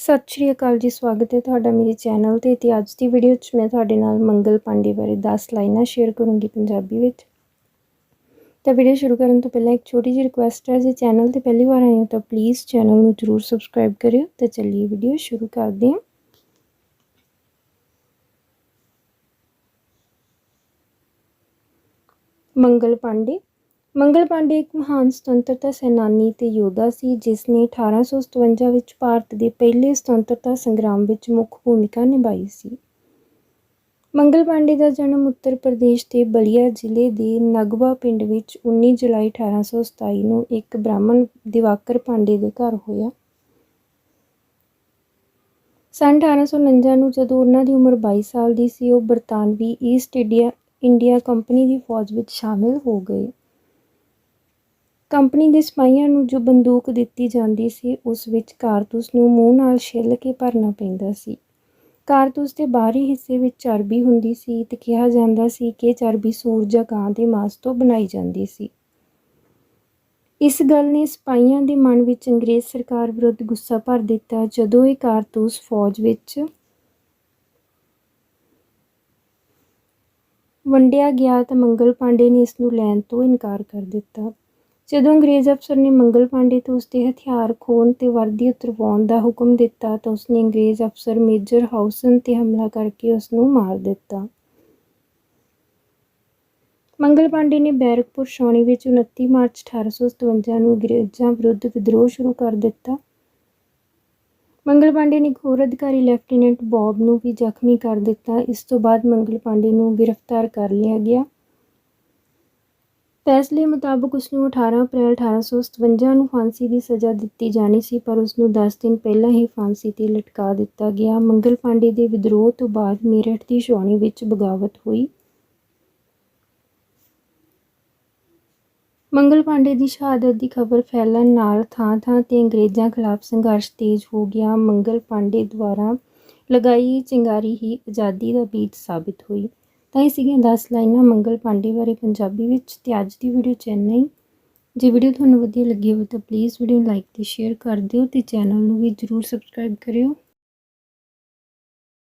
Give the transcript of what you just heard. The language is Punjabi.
ਸਤਿ ਸ਼੍ਰੀ ਅਕਾਲ ਜੀ, ਸਵਾਗਤ ਹੈ ਤੁਹਾਡਾ ਮੇਰੇ ਚੈਨਲ ਤੇ ਤੇ ਅੱਜ ਦੀ ਵੀਡੀਓ 'ਚ ਮੈਂ ਤੁਹਾਡੇ ਨਾਲ ਮੰਗਲ ਪਾਂਡੇ ਬਾਰੇ 10 ਲਾਈਨਾਂ ਸ਼ੇਅਰ ਕਰੂੰਗੀ ਪੰਜਾਬੀ ਵਿੱਚ। ਤਾਂ ਵੀਡੀਓ ਸ਼ੁਰੂ ਕਰਨ ਤੋਂ ਪਹਿਲਾਂ ਇੱਕ ਛੋਟੀ ਜਿਹੀ ਰਿਕੁਐਸਟ ਹੈ, ਜੇ ਚੈਨਲ ਤੇ ਪਹਿਲੀ ਵਾਰ ਆਏ ਹੋ ਤਾਂ ਪਲੀਜ਼ ਚੈਨਲ ਨੂੰ ਜਰੂਰ ਸਬਸਕ੍ਰਾਈਬ ਕਰਿਓ ਤੇ ਚੱਲੀਏ ਵੀਡੀਓ ਸ਼ੁਰੂ ਕਰਦੇ ਹਾਂ। ਮੰਗਲ ਪਾਂਡੇ ਮੰਗਲ ਪਾਂਡੇ ਇੱਕ ਮਹਾਨ ਸੁਤੰਤਰਤਾ ਸੈਨਾਨੀ ਤੇ ਯੋਧਾ ਸੀ, ਜਿਸ ਨੇ 1857 ਵਿੱਚ ਭਾਰਤ ਦੇ ਪਹਿਲੇ ਸੁਤੰਤਰਤਾ ਸੰਗਰਾਮ ਵਿੱਚ ਮੁੱਖ ਭੂਮਿਕਾ ਨਿਭਾਈ ਸੀ। ਮੰਗਲ ਪਾਂਡੇ ਦਾ ਜਨਮ ਉੱਤਰ ਪ੍ਰਦੇਸ਼ ਦੇ ਬਲੀਆ ਜ਼ਿਲ੍ਹੇ ਦੇ ਨਗਵਾ ਪਿੰਡ ਵਿੱਚ 19 ਜੁਲਾਈ 1827 ਨੂੰ ਇੱਕ ਬ੍ਰਾਹਮਣ ਦਿਵਾਕਰ ਪਾਂਡੇ ਦੇ ਘਰ ਹੋਇਆ। ਸਨ 1849 ਨੂੰ ਜਦੋਂ ਉਹਨਾਂ ਦੀ ਉਮਰ 22 ਸਾਲ ਦੀ ਸੀ, ਉਹ ਬਰਤਾਨਵੀ ਈਸਟ ਇੰਡੀਆ ਇੰਡੀਆ ਕੰਪਨੀ ਦੀ ਫੌਜ ਵਿੱਚ ਸ਼ਾਮਿਲ ਹੋ ਗਏ। ਕੰਪਨੀ ਦੇ ਸਿਪਾਹੀਆਂ ਨੂੰ ਜੋ ਬੰਦੂਕ ਦਿੱਤੀ ਜਾਂਦੀ ਸੀ, ਉਸ ਵਿੱਚ ਕਾਰਤੂਸ ਨੂੰ ਮੂੰਹ ਨਾਲ ਛਿੱਲ ਕੇ ਭਰਨਾ ਪੈਂਦਾ ਸੀ। ਕਾਰਤੂਸ ਦੇ ਬਾਹਰੀ ਹਿੱਸੇ ਵਿੱਚ ਚਰਬੀ ਹੁੰਦੀ ਸੀ ਤੇ ਕਿਹਾ ਜਾਂਦਾ ਸੀ ਕਿ ਚਰਬੀ ਸੂਰ ਜਾਂ ਗਾਂ ਦੇ ਮਾਸ ਤੋਂ ਬਣਾਈ ਜਾਂਦੀ ਸੀ। ਇਸ ਗੱਲ ਨੇ ਸਿਪਾਹੀਆਂ ਦੇ ਮਨ ਵਿੱਚ ਅੰਗਰੇਜ਼ ਸਰਕਾਰ ਵਿਰੁੱਧ ਗੁੱਸਾ ਭਰ ਦਿੱਤਾ। ਜਦੋਂ ਇਹ ਕਾਰਤੂਸ ਫੌਜ ਵਿੱਚ ਵੰਡਿਆ ਗਿਆ ਤਾਂ ਮੰਗਲ ਪਾਂਡੇ ਨੇ ਇਸ ਨੂੰ ਲੈਣ ਤੋਂ ਇਨਕਾਰ ਕਰ ਦਿੱਤਾ। ਜਦੋਂ ਅੰਗਰੇਜ਼ ਅਫਸਰ ਨੇ ਮੰਗਲ ਪਾਂਡੇ ਤੋਂ ਉਸਦੇ ਹਥਿਆਰ ਖੋਣ ਤੇ ਵਰਦੀ ਉਤਰਵਾਉਣ ਦਾ ਹੁਕਮ ਦਿੱਤਾ ਤਾਂ ਉਸਨੇ ਅੰਗਰੇਜ਼ ਅਫਸਰ ਮੇਜਰ ਹਾਊਸਨ ਤੇ ਹਮਲਾ ਕਰਕੇ ਉਸ ਨੂੰ ਮਾਰ ਦਿੱਤਾ। ਮੰਗਲ ਪਾਂਡੇ ਨੇ ਬੈਰਕਪੁਰ ਛਾਉਣੀ ਵਿੱਚ 29 ਮਾਰਚ 1857 ਨੂੰ ਅੰਗਰੇਜ਼ਾਂ ਵਿਰੁੱਧ ਵਿਦਰੋਹ ਸ਼ੁਰੂ ਕਰ ਦਿੱਤਾ। ਮੰਗਲ ਪਾਂਡੇ ਨੇ ਹੋਰ ਅਧਿਕਾਰੀ ਲੈਫਟੀਨੈਂਟ ਬੌਬ ਨੂੰ ਵੀ ਜ਼ਖਮੀ ਕਰ ਦਿੱਤਾ। ਇਸ ਤੋਂ ਬਾਅਦ ਮੰਗਲ ਪਾਂਡੇ ਨੂੰ ਗ੍ਰਿਫਤਾਰ ਕਰ ਲਿਆ ਗਿਆ। ਫੈਸਲੇ ਮੁਤਾਬਕ ਉਸ ਨੂੰ 18 ਅਪ੍ਰੈਲ 1857 ਨੂੰ ਫਾਂਸੀ ਦੀ ਸਜ਼ਾ ਦਿੱਤੀ ਜਾਣੀ ਸੀ, ਪਰ ਉਸ ਨੂੰ 10 ਦਿਨ ਪਹਿਲਾਂ ਹੀ ਫਾਂਸੀ ਤੇ ਲਟਕਾ ਦਿੱਤਾ ਗਿਆ। ਮੰਗਲ ਪਾਂਡੇ ਦੇ ਵਿਦਰੋਹ ਤੋਂ ਬਾਅਦ ਮੇਰਠ ਦੀ ਛਾਉਣੀ ਵਿੱਚ ਬਗਾਵਤ ਹੋਈ। ਮੰਗਲ ਪਾਂਡੇ ਦੀ ਸ਼ਹਾਦਤ ਦੀ ਖਬਰ ਫੈਲਣ ਨਾਲ ਥਾਂ-ਥਾਂ ਤੇ ਅੰਗਰੇਜ਼ਾਂ ਖਿਲਾਫ ਸੰਘਰਸ਼ ਤੇਜ਼ ਹੋ ਗਿਆ। ਮੰਗਲ ਪਾਂਡੇ ਦੁਆਰਾ ਲਗਾਈ ਚਿੰਗਾਰੀ ਹੀ ਆਜ਼ਾਦੀ ਦਾ ਬੀਜ ਸਾਬਿਤ ਹੋਈ। ਤਾਂ ਇਹ ਸੀਗੀਆਂ 10 ਲਾਈਨਾਂ ਮੰਗਲ ਪਾਂਡੇ ਬਾਰੇ ਪੰਜਾਬੀ ਵਿੱਚ ਤੇ ਅੱਜ ਦੀ ਵੀਡੀਓ ਚੈਨਈ। ਜੇ ਵੀਡੀਓ ਤੁਹਾਨੂੰ ਵਧੀਆ ਲੱਗੀ ਹੋਵੇ ਤਾਂ ਪਲੀਜ਼ ਵੀਡੀਓ ਨੂੰ ਲਾਈਕ ਤੇ ਸ਼ੇਅਰ ਕਰ ਦਿਓ ਤੇ ਚੈਨਲ ਨੂੰ ਵੀ ਜਰੂਰ ਸਬਸਕ੍ਰਾਈਬ ਕਰਿਓ।